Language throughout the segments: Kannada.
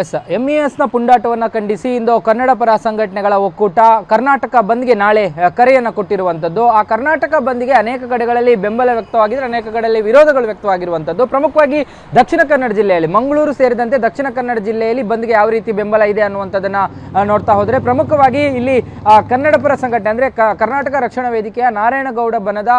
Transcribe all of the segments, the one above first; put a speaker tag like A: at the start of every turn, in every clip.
A: ಎಸ್ ಎಂಇಎಸ್ನ ಪುಂಡಾಟವನ್ನು ಖಂಡಿಸಿ ಇಂದು ಕನ್ನಡ ಪರ ಸಂಘಟನೆಗಳ ಒಕ್ಕೂಟ ಕರ್ನಾಟಕ ಬಂದ್ಗೆ ನಾಳೆ ಕರೆಯನ್ನು ಕೊಟ್ಟಿರುವಂಥದ್ದು. ಆ ಕರ್ನಾಟಕ ಬಂದ್ಗೆ ಅನೇಕ ಕಡೆಗಳಲ್ಲಿ ಬೆಂಬಲ ವ್ಯಕ್ತವಾಗಿದ್ರೆ, ಅನೇಕ ಕಡೆಯಲ್ಲಿ ವಿರೋಧಗಳು ವ್ಯಕ್ತವಾಗಿರುವಂಥದ್ದು. ಪ್ರಮುಖವಾಗಿ ದಕ್ಷಿಣ ಕನ್ನಡ ಜಿಲ್ಲೆಯಲ್ಲಿ, ಮಂಗಳೂರು ಸೇರಿದಂತೆ ದಕ್ಷಿಣ ಕನ್ನಡ ಜಿಲ್ಲೆಯಲ್ಲಿ ಬಂದ್ಗೆ ಯಾವ ರೀತಿ ಬೆಂಬಲ ಇದೆ ಅನ್ನುವಂಥದ್ದನ್ನು ನೋಡ್ತಾ ಹೋದರೆ, ಪ್ರಮುಖವಾಗಿ ಇಲ್ಲಿ ಕನ್ನಡ ಪರ ಸಂಘಟನೆ ಅಂದರೆ ಕರ್ನಾಟಕ ರಕ್ಷಣಾ ವೇದಿಕೆಯ ನಾರಾಯಣಗೌಡ ಬನದ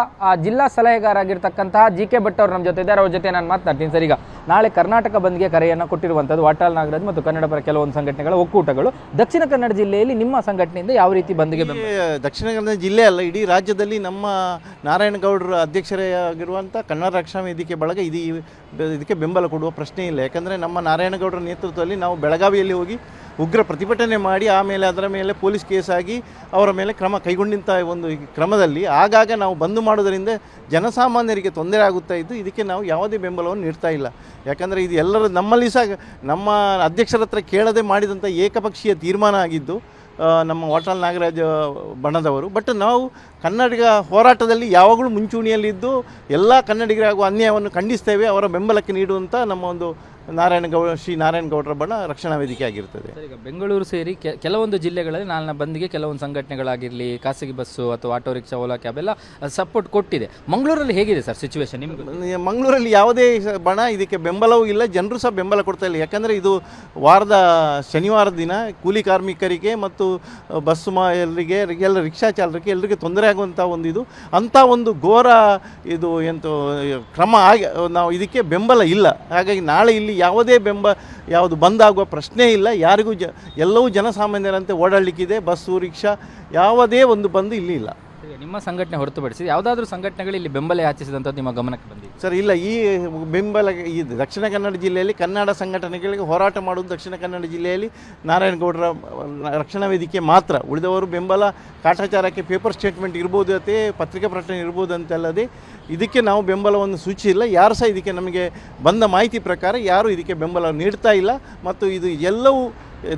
A: ಜಿಲ್ಲಾ ಸಲಹೆಗಾರ ಆಗಿರ್ತಕ್ಕಂತಹ ಜಿ ಕೆ ಭಟ್ ಅವರು ನಮ್ಮ ಜೊತೆ ಇದ್ದಾರೆ. ಅವ್ರ ಜೊತೆ ನಾನು ಮಾತನಾಡ್ತೀನಿ ಸರ್ ಈಗ. ನಾಳೆ ಕರ್ನಾಟಕ ಬಂದ್ಗೆ ಕರೆಯನ್ನು ಕೊಟ್ಟಿರುವಂಥದ್ದು ವಾಟಾಲ್ ನಾಗರಾಜ್ ಮತ್ತು ಕನ್ನಡ ಪರ ಕೆಲವೊಂದು ಸಂಘಟನೆಗಳ ಒಕ್ಕೂಟಗಳು. ದಕ್ಷಿಣ ಕನ್ನಡ ಜಿಲ್ಲೆಯಲ್ಲಿ ನಿಮ್ಮ ಸಂಘಟನೆಯಿಂದ ಯಾವ ರೀತಿ ಬಂದ್ಗೆ
B: ದಕ್ಷಿಣ ಕನ್ನಡ ಜಿಲ್ಲೆ ಅಲ್ಲ ಇಡೀ ರಾಜ್ಯದಲ್ಲಿ ನಮ್ಮ ನಾರಾಯಣಗೌಡರ ಅಧ್ಯಕ್ಷರೇ ಆಗಿರುವಂಥ ಕನ್ನಡ ರಕ್ಷಣಾ ವೇದಿಕೆ ಬಳಗ ಇದು ಇದಕ್ಕೆ ಬೆಂಬಲ ಕೊಡುವ ಪ್ರಶ್ನೆ ಇಲ್ಲ. ಯಾಕಂದರೆ ನಮ್ಮ ನಾರಾಯಣಗೌಡರ ನೇತೃತ್ವದಲ್ಲಿ ನಾವು ಬೆಳಗಾವಿಯಲ್ಲಿ ಹೋಗಿ ಉಗ್ರ ಪ್ರತಿಭಟನೆ ಮಾಡಿ ಆಮೇಲೆ ಅದರ ಮೇಲೆ ಪೊಲೀಸ್ ಕೇಸ್ ಆಗಿ ಅವರ ಮೇಲೆ ಕ್ರಮ ಕೈಗೊಂಡಂಥ ಒಂದು ಕ್ರಮದಲ್ಲಿ ಆಗಾಗ ನಾವು ಬಂದು ಮಾಡೋದರಿಂದ ಜನಸಾಮಾನ್ಯರಿಗೆ ತೊಂದರೆ ಆಗುತ್ತಾ ಇದ್ದು ಇದಕ್ಕೆ ನಾವು ಯಾವುದೇ ಬೆಂಬಲವನ್ನು ನೀಡ್ತಾ ಇಲ್ಲ. ಯಾಕಂದರೆ ಇದು ಎಲ್ಲರ ನಮ್ಮಲ್ಲಿ ಸಹ ನಮ್ಮ ಅಧ್ಯಕ್ಷರ ಹತ್ರ ಕೇಳದೆ ಮಾಡಿದಂಥ ಏಕಪಕ್ಷೀಯ ತೀರ್ಮಾನ ಆಗಿದ್ದು ನಮ್ಮ ವಾಟಾಲ್ ನಾಗರಾಜ ಬಣದವರು ಬಟ್ ನಾವು ಕನ್ನಡಿಗ ಹೋರಾಟದಲ್ಲಿ ಯಾವಾಗಲೂ ಮುಂಚೂಣಿಯಲ್ಲಿದ್ದು ಎಲ್ಲ ಕನ್ನಡಿಗರಾಗುವ ಅನ್ಯಾಯವನ್ನು ಖಂಡಿಸ್ತೇವೆ, ಅವರ ಬೆಂಬಲಕ್ಕೆ ನೀಡುವಂಥ ನಮ್ಮ ಒಂದು ನಾರಾಯಣಗೌಡ ಶ್ರೀ ನಾರಾಯಣಗೌಡರ ಬಣ ರಕ್ಷಣಾ ವೇದಿಕೆ ಆಗಿರ್ತದೆ.
A: ಸರ್, ಈಗ ಬೆಂಗಳೂರು ಸೇರಿ ಕೆ- ಕೆಲವೊಂದು ಜಿಲ್ಲೆಗಳಲ್ಲಿ ನಾಲ್ನ ಬಂದಿಗೆ ಕೆಲವೊಂದು ಸಂಘಟನೆಗಳಾಗಿರಲಿ ಖಾಸಗಿ ಬಸ್ಸು ಅಥವಾ ಆಟೋ ರಿಕ್ಷಾ ಓಲಾ ಕ್ಯಾಬ್ ಎಲ್ಲ ಸಪೋರ್ಟ್ ಕೊಟ್ಟಿದೆ. ಮಂಗಳೂರಲ್ಲಿ ಹೇಗಿದೆ ಸರ್ ಸಿಚುವೇಶನ್ ನಿಮ್ಗೆ?
B: ಮಂಗಳೂರಲ್ಲಿ ಯಾವುದೇ ಸ- ಬಣ ಇದಕ್ಕೆ ಬೆಂಬಲವೂ ಇಲ್ಲ ಜನರು ಸಹ ಬೆಂಬಲ ಕೊಡ್ತಾ ಇಲ್ಲ. ಯಾಕಂದರೆ ಇದು ವಾರದ ಶನಿವಾರದ ದಿನ ಕೂಲಿ ಕಾರ್ಮಿಕರಿಗೆ ಮತ್ತು ಬಸ್ ಎಲ್ಲರಿಗೆ ಎಲ್ಲ ರಿಕ್ಷಾ ಚಾಲಕರಿಗೆ ಎಲ್ಲರಿಗೆ ತೊಂದರೆ ಆಗುವಂಥ ಒಂದು ಇದು ಅಂಥ ಒಂದು ಘೋರ ಇದು ಎಂತ ಕ್ರಮ ಆಗಿ ನಾವು ಇದಕ್ಕೆ ಬೆಂಬಲ ಇಲ್ಲ. ಹಾಗಾಗಿ ನಾಳೆ ಇಲ್ಲಿ ಯಾವುದೇ ಬೆಂಬ ಯಾವುದು ಬಂದಾಗುವ ಪ್ರಶ್ನೆ ಇಲ್ಲ. ಯಾರಿಗೂ ಜ ಎಲ್ಲವೂ ಜನಸಾಮಾನ್ಯರಂತೆ ಓಡಾಡಲಿಕ್ಕಿದೆ. ಬಸ್ಸು ರಿಕ್ಷಾ ಯಾವುದೇ ಒಂದು ಬಂದು ಇಲ್ಲಿ ಇಲ್ಲ.
A: ನಿಮ್ಮ ಸಂಘಟನೆ ಹೊರತುಪಡಿಸಿ ಯಾವುದಾದ್ರೂ ಸಂಘಟನೆಗಳು ಇಲ್ಲಿ ಬೆಂಬಲ ಯಾಚಿಸಿದಂಥದ್ದು ನಿಮ್ಮ ಗಮನಕ್ಕೆ ಬಂದಿದೆ?
B: ಸರ್, ಇಲ್ಲ, ಈ ಬೆಂಬಲ, ಈ ದಕ್ಷಿಣ ಕನ್ನಡ ಜಿಲ್ಲೆಯಲ್ಲಿ ಕನ್ನಡ ಸಂಘಟನೆಗಳಿಗೆ ಹೋರಾಟ ಮಾಡುವುದು ದಕ್ಷಿಣ ಕನ್ನಡ ಜಿಲ್ಲೆಯಲ್ಲಿ ನಾರಾಯಣಗೌಡರ ರಕ್ಷಣಾ ವೇದಿಕೆ ಮಾತ್ರ. ಉಳಿದವರು ಬೆಂಬಲ ಕಾಟಾಚಾರಕ್ಕೆ ಪೇಪರ್ ಸ್ಟೇಟ್ಮೆಂಟ್ ಇರ್ಬೋದು ಅತ್ತೆ ಪತ್ರಿಕಾ ಪ್ರಕಟಣೆ ಇರ್ಬೋದು ಅಂತಲ್ಲದೆ, ಇದಕ್ಕೆ ನಾವು ಬೆಂಬಲವನ್ನು ಸೂಚಿಸಿಲ್ಲ. ಯಾರು ಸಹ ಇದಕ್ಕೆ ನಮಗೆ ಬಂದ ಮಾಹಿತಿ ಪ್ರಕಾರ ಯಾರು ಇದಕ್ಕೆ ಬೆಂಬಲ ನೀಡ್ತಾ ಇಲ್ಲ. ಮತ್ತು ಇದು ಎಲ್ಲವೂ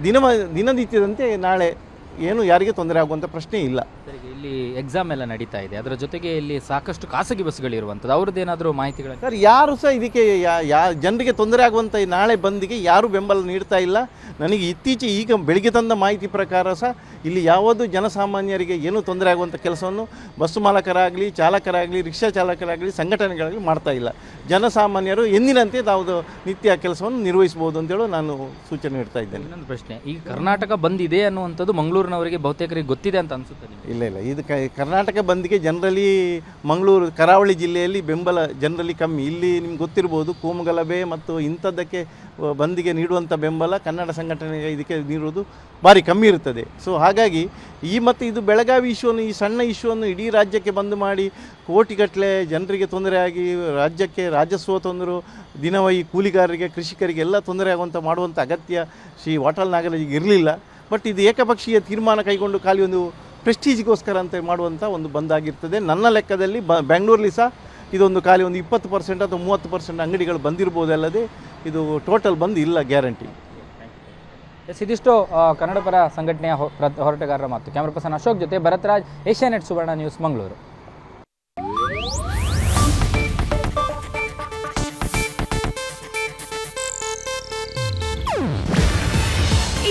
B: ದಿನ ದಿನನಿತ್ಯದಂತೆ ನಾಳೆ ಏನು ಯಾರಿಗೆ ತೊಂದರೆ ಆಗುವಂಥ ಪ್ರಶ್ನೆ ಇಲ್ಲ.
A: ಸರ್, ಈಗ ಇಲ್ಲಿ ಎಕ್ಸಾಮ್ ಎಲ್ಲ ನಡೀತಾ ಇದೆ. ಅದರ ಜೊತೆಗೆ ಇಲ್ಲಿ ಸಾಕಷ್ಟು ಖಾಸಗಿ ಬಸ್ಗಳಿರುವಂಥದ್ದು ಅವ್ರದ್ದೇನಾದರೂ ಮಾಹಿತಿಗಳು
B: ಸರ್ ಯಾರು ಸಹ ಇದಕ್ಕೆ ಯಾ- ಯಾ ಜನರಿಗೆ ತೊಂದರೆ ಆಗುವಂಥ ಈ ನಾಳೆ ಬಂದಿಗೆ ಯಾರು ಬೆಂಬಲ ನೀಡ್ತಾ ಇಲ್ಲ. ನನಗೆ ಇತ್ತೀಚೆಗೆ ಈಗ ಬೆಳಿಗ್ಗೆ ತಂದ ಮಾಹಿತಿ ಪ್ರಕಾರ ಸಹ ಇಲ್ಲಿ ಯಾವುದು ಜನಸಾಮಾನ್ಯರಿಗೆ ಏನೂ ತೊಂದರೆ ಆಗುವಂಥ ಕೆಲಸವನ್ನು ಬಸ್ಸು ಮಾಲಕರಾಗಲಿ ಚಾಲಕರಾಗಲಿ ರಿಕ್ಷಾ ಚಾಲಕರಾಗಲಿ ಸಂಘಟನೆಗಳಾಗಲಿ ಮಾಡ್ತಾ ಇಲ್ಲ. ಜನಸಾಮಾನ್ಯರು ಎಂದಿನಂತೆ ತಾವು ನಿತ್ಯ ಕೆಲಸವನ್ನು ನಿರ್ವಹಿಸ್ಬೋದು ಅಂತೇಳಿ ನಾನು ಸೂಚನೆ ನೀಡ್ತಾ ಇದ್ದೇನೆ.
A: ಇನ್ನೊಂದು ಪ್ರಶ್ನೆ ಈಗ ಕರ್ನಾಟಕ ಬಂದಿದೆ ಅನ್ನುವಂಥದ್ದು ಮಂಗಳೂರಿನವರಿಗೆ ಬಹುತೇಕರಿಗೆ ಗೊತ್ತಿದೆ ಅಂತ ಅನ್ಸುತ್ತೆ
B: ಇಲ್ಲ ಇಲ್ಲ. ಇದು ಕರ್ನಾಟಕ ಬಂದಿಗೆ ಜನರಲಿ ಮಂಗಳೂರು, ಕರಾವಳಿ ಜಿಲ್ಲೆಯಲ್ಲಿ ಬೆಂಬಲ ಜನರಲಿ ಕಮ್ಮಿ. ಇಲ್ಲಿ ನಿಮ್ಗೆ ಗೊತ್ತಿರ್ಬೋದು, ಕೋಮುಗಲಭೆ ಮತ್ತು ಇಂಥದ್ದಕ್ಕೆ ಬಂದಿಗೆ ನೀಡುವಂಥ ಬೆಂಬಲ ಕನ್ನಡ ಸಂಘಟನೆಗೆ ಇದಕ್ಕೆ ನೀಡುವುದು ಭಾರಿ ಕಮ್ಮಿ ಇರುತ್ತದೆ. ಸೊ ಹಾಗಾಗಿ ಈ ಮತ್ತು ಇದು ಬೆಳಗಾವಿ ಇಶ್ಯೂವನ್ನು, ಈ ಸಣ್ಣ ಇಶ್ಯೂವನ್ನು ಇಡೀ ರಾಜ್ಯಕ್ಕೆ ಬಂದ್ ಮಾಡಿ ಕೋಟಿಗಟ್ಟಲೆ ಜನರಿಗೆ ತೊಂದರೆ ಆಗಿ ರಾಜ್ಯಕ್ಕೆ ರಾಜಸ್ವ ತೊಂದರು, ದಿನವೈ ಕೂಲಿಗಾರರಿಗೆ, ಕೃಷಿಕರಿಗೆ ಎಲ್ಲ ತೊಂದರೆ ಆಗುವಂಥ ಮಾಡುವಂಥ ಅಗತ್ಯ ಶ್ರೀ ವಾಟಾಳ್ ನಾಗರಾಜಿಗೆ ಇರಲಿಲ್ಲ. ಬಟ್ ಇದು ಏಕಪಕ್ಷೀಯ ತೀರ್ಮಾನ ಕೈಗೊಂಡು ಖಾಲಿ ಒಂದು ಪ್ರೆಸ್ಟೀಜ್ಗೋಸ್ಕರ ಅಂತ ಮಾಡುವಂಥ ಒಂದು ಬಂದಾಗಿರ್ತದೆ. ನನ್ನ ಲೆಕ್ಕದಲ್ಲಿ ಬ ಬೆಂಗಳೂರಲ್ಲಿ ಸಹ ಇದೊಂದು ಖಾಲಿ ಒಂದು ಇಪ್ಪತ್ತು ಪರ್ಸೆಂಟ್ ಅಥವಾ ಮೂವತ್ತು ಪರ್ಸೆಂಟ್ ಅಂಗಡಿಗಳು ಬಂದಿರ್ಬೋದಲ್ಲದೆ ಇದು ಟೋಟಲ್ ಬಂದು ಇಲ್ಲ ಗ್ಯಾರಂಟಿ
A: ಎಸ್ ಇದಿಷ್ಟು ಕನ್ನಡಪರ ಕನ್ನಡ ಪರ ಸಂಘಟನೆಯ ಹೊರ ಹೋರಾಟಗಾರರ ಮಾತು. ಕ್ಯಾಮ್ರಾ ಪರ್ಸನ್ ಅಶೋಕ್ ಜೊತೆ ಭರತ್ರಾಜ್ ಏಷ್ಯಾನೆಟ್ ಸುವರ್ಣ ನ್ಯೂಸ್, ಮಂಗಳೂರು.